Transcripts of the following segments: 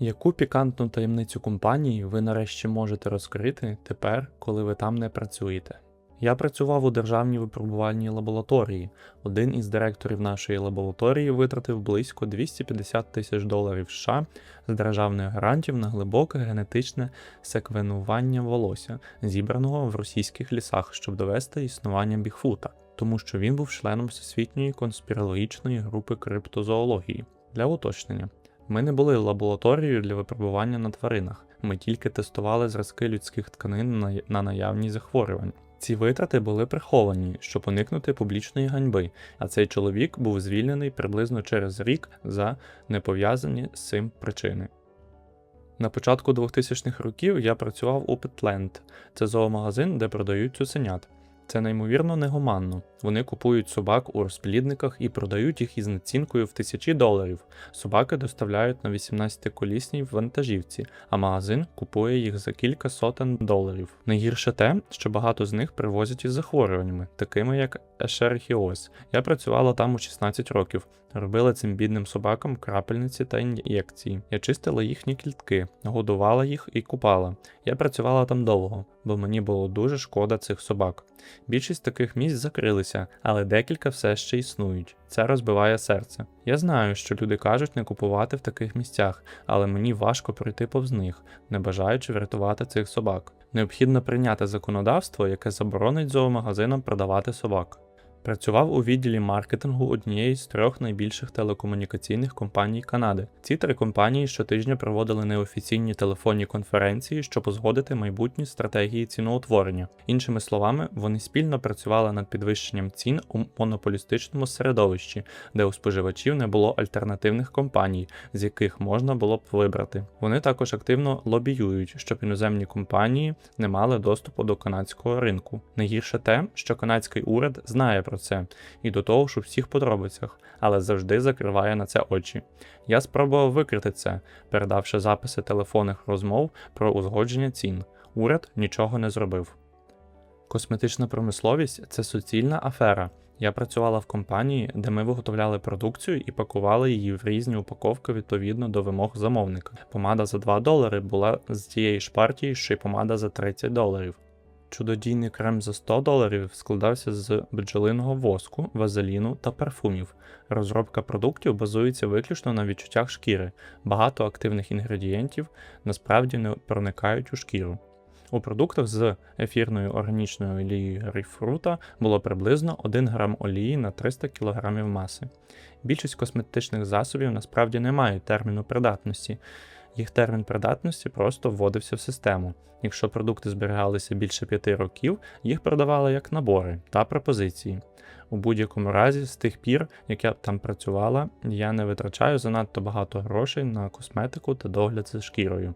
Яку пікантну таємницю компанії ви нарешті можете розкрити тепер, коли ви там не працюєте? Я працював у державній випробувальній лабораторії. Один із директорів нашої лабораторії витратив близько 250 тисяч доларів США з державних грантів на глибоке генетичне секвенування волосся, зібраного в російських лісах, щоб довести існування Бігфута, тому що він був членом всесвітньої конспірологічної групи криптозоології. Для уточнення. Ми не були лабораторією для випробування на тваринах. Ми тільки тестували зразки людських тканин на, на наявність захворювань. Ці витрати були приховані, щоб уникнути публічної ганьби, а цей чоловік був звільнений приблизно через рік за непов'язані з цим причини. На початку 2000-х років я працював у Petland. Це зоомагазин, де продають цуценят. Це неймовірно негуманно. Вони купують собак у розплідниках і продають їх із націнкою в тисячі доларів. Собаки доставляють на 18-колісній вантажівці, а магазин купує їх за кілька сотень доларів. Найгірше те, що багато з них привозять із захворюваннями, такими як ешерхіоз. Я працювала там у 16 років, робила цим бідним собакам крапельниці та ін'єкції. Я чистила їхні клітки, годувала їх і купала. Я працювала там довго, бо мені було дуже шкода цих собак. Більшість таких місць закрилися, але декілька все ще існують. Це розбиває серце. Я знаю, що люди кажуть не купувати в таких місцях, але мені важко пройти повз них, не бажаючи врятувати цих собак. Необхідно прийняти законодавство, яке заборонить зоомагазинам продавати собак. Працював у відділі маркетингу однієї з трьох найбільших телекомунікаційних компаній Канади. Ці три компанії щотижня проводили неофіційні телефонні конференції, щоб узгодити майбутні стратегії ціноутворення. Іншими словами, вони спільно працювали над підвищенням цін у монополістичному середовищі, де у споживачів не було альтернативних компаній, з яких можна було б вибрати. Вони також активно лобіюють, щоб іноземні компанії не мали доступу до канадського ринку. Найгірше те, що канадський уряд знає про це і до того ж у всіх подробицях, але завжди закриває на це очі. Я спробував викрити це, передавши записи телефонних розмов про узгодження цін. Уряд нічого не зробив. Косметична промисловість це суцільна афера. Я працювала в компанії, де ми виготовляли продукцію і пакували її в різні упаковки відповідно до вимог замовника. Помада за 2 долари була з тієї ж партії, що й помада за 30 доларів. Чудодійний крем за 100 доларів складався з бджолиного воску, вазеліну та парфумів. Розробка продуктів базується виключно на відчуттях шкіри. Багато активних інгредієнтів насправді не проникають у шкіру. У продуктах з ефірною органічною олією грейпфрута було приблизно 1 грам олії на 300 кг маси. Більшість косметичних засобів насправді не мають терміну придатності. Їх термін придатності просто вводився в систему. Якщо продукти зберігалися більше 5 років, їх продавали як набори та пропозиції. У будь-якому разі, з тих пір, як я там працювала, я не витрачаю занадто багато грошей на косметику та догляд за шкірою.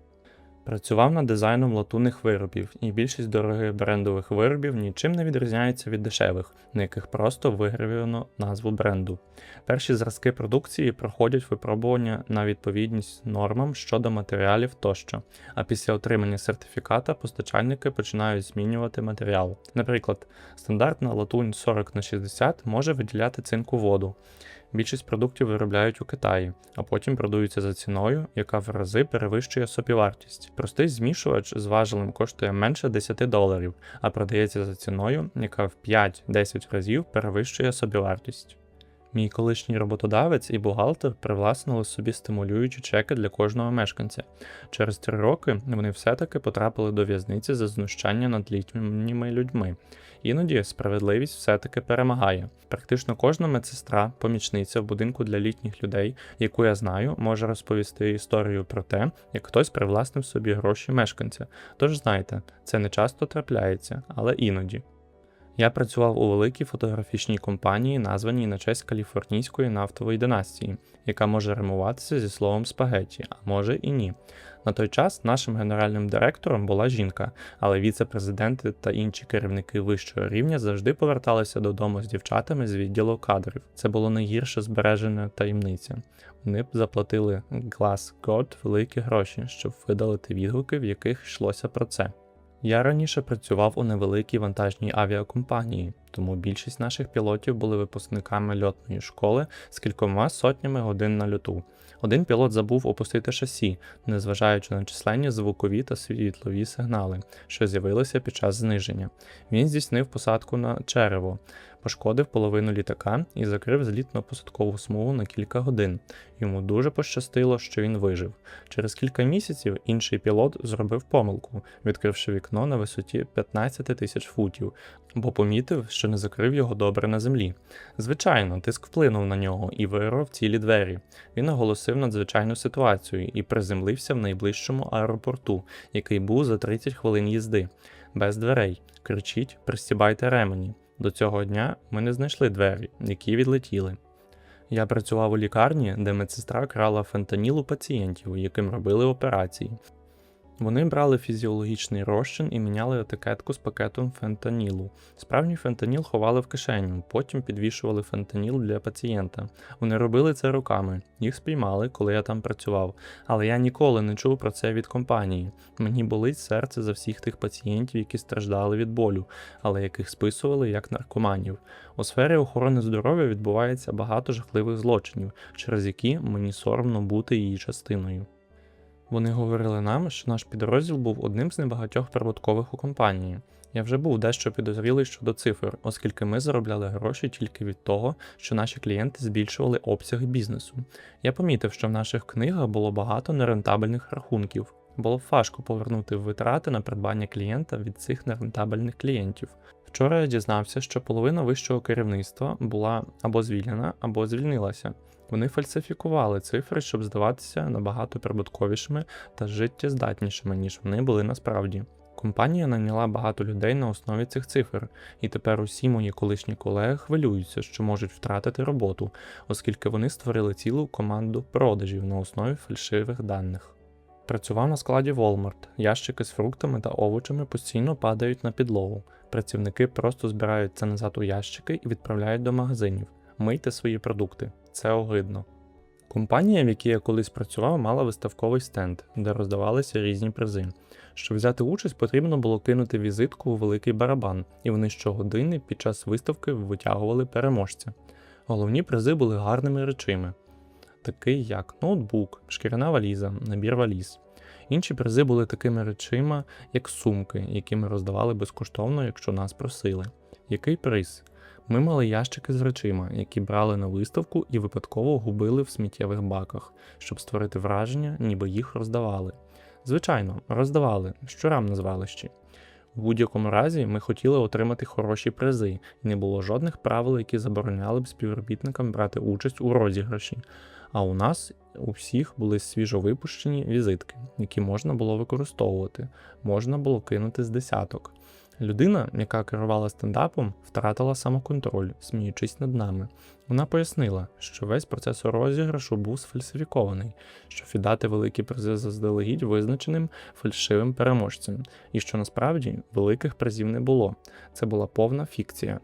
Працював над дизайном латунних виробів, і більшість дорогих брендових виробів нічим не відрізняється від дешевих, на яких просто вигравіно назву бренду. Перші зразки продукції проходять випробування на відповідність нормам щодо матеріалів тощо, а після отримання сертифіката постачальники починають змінювати матеріал. Наприклад, стандартна латунь 40 на 60 може виділяти цинку воду. Більшість продуктів виробляють у Китаї, а потім продаються за ціною, яка в рази перевищує собівартість. Простий змішувач з важелем коштує менше 10 доларів, а продається за ціною, яка в 5-10 разів перевищує собівартість. Мій колишній роботодавець і бухгалтер привласнили собі стимулюючі чеки для кожного мешканця. Через три роки вони все-таки потрапили до в'язниці за знущання над літніми людьми. Іноді справедливість все-таки перемагає. Практично кожна медсестра, помічниця в будинку для літніх людей, яку я знаю, може розповісти історію про те, як хтось привласнив собі гроші мешканця. Тож знайте, це не часто трапляється, але іноді. Я працював у великій фотографічній компанії, названій на честь каліфорнійської нафтової династії, яка може римуватися зі словом спагетті, а може і ні. На той час нашим генеральним директором була жінка, але віце-президенти та інші керівники вищого рівня завжди поверталися додому з дівчатами з відділу кадрів. Це було найгірше збережена таємниця. Вони б заплатили Glass God великі гроші, щоб видалити відгуки, в яких йшлося про це. Я раніше працював у невеликій вантажній авіакомпанії, тому більшість наших пілотів були випускниками льотної школи з кількома сотнями годин на льоту. Один пілот забув опустити шасі, незважаючи на численні звукові та світлові сигнали, що з'явилися під час зниження. Він здійснив посадку на черево, пошкодив половину літака і закрив злітно-посадкову смугу на кілька годин. Йому дуже пощастило, що він вижив. Через кілька місяців інший пілот зробив помилку, відкривши вікно на висоті 15 тисяч футів, бо помітив, що не закрив його добре на землі. Звичайно, тиск вплинув на нього і вирвав цілі двері. Він оголосив надзвичайну ситуацію і приземлився в найближчому аеропорту, який був за 30 хвилин їзди, без дверей. Кричіть, пристібайте ремені. До цього дня ми не знайшли двері, які відлетіли. Я працював у лікарні, де медсестра крала фентаніл у пацієнтів, яким робили операції. Вони брали фізіологічний розчин і міняли етикетку з пакетом фентанілу. Справжній фентаніл ховали в кишеню, потім підвішували фентаніл для пацієнта. Вони робили це руками, їх спіймали, коли я там працював, але я ніколи не чув про це від компанії. Мені болить серце за всіх тих пацієнтів, які страждали від болю, але яких списували як наркоманів. У сфері охорони здоров'я відбувається багато жахливих злочинів, через які мені соромно бути її частиною. Вони говорили нам, що наш підрозділ був одним з небагатьох прибуткових у компанії. Я вже був дещо підозрілий щодо цифр, оскільки ми заробляли гроші тільки від того, що наші клієнти збільшували обсяги бізнесу. Я помітив, що в наших книгах було багато нерентабельних рахунків. Було б важко повернути витрати на придбання клієнта від цих нерентабельних клієнтів. Вчора я дізнався, що половина вищого керівництва була або звільнена, або звільнилася. Вони фальсифікували цифри, щоб здаватися набагато прибутковішими та життєздатнішими, ніж вони були насправді. Компанія наняла багато людей на основі цих цифр, і тепер усі мої колишні колеги хвилюються, що можуть втратити роботу, оскільки вони створили цілу команду продажів на основі фальшивих даних. Працював на складі Walmart. Ящики з фруктами та овочами постійно падають на підлогу. Працівники просто збирають це назад у ящики і відправляють до магазинів. Мийте свої продукти. Це огидно. Компанія, в якій я колись працював, мала виставковий стенд, де роздавалися різні призи. Щоб взяти участь, потрібно було кинути візитку у великий барабан, і вони щогодини під час виставки витягували переможця. Головні призи були гарними речами, такий як ноутбук, шкіряна валіза, набір валіз. Інші призи були такими речима, як сумки, які ми роздавали безкоштовно, якщо нас просили. Який приз? Ми мали ящики з речима, які брали на виставку і випадково губили в сміттєвих баках, щоб створити враження, ніби їх роздавали. Звичайно, роздавали щорам на звалищі. В будь-якому разі ми хотіли отримати хороші призи, і не було жодних правил, які забороняли б співробітникам брати участь у розіграші. А у нас у всіх були свіжовипущені візитки, які можна було використовувати, можна було кинути з десяток. Людина, яка керувала стендапом, втратила самоконтроль, сміючись над нами. Вона пояснила, що весь процес розіграшу був сфальсифікований, що віддати великі призи заздалегідь визначеним фальшивим переможцем, і що насправді великих призів не було. Це була повна фікція.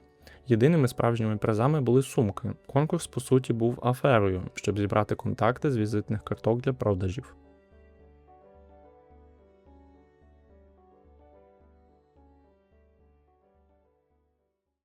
Єдиними справжніми призами були сумки. Конкурс, по суті, був аферою, щоб зібрати контакти з візитних карток для продажів.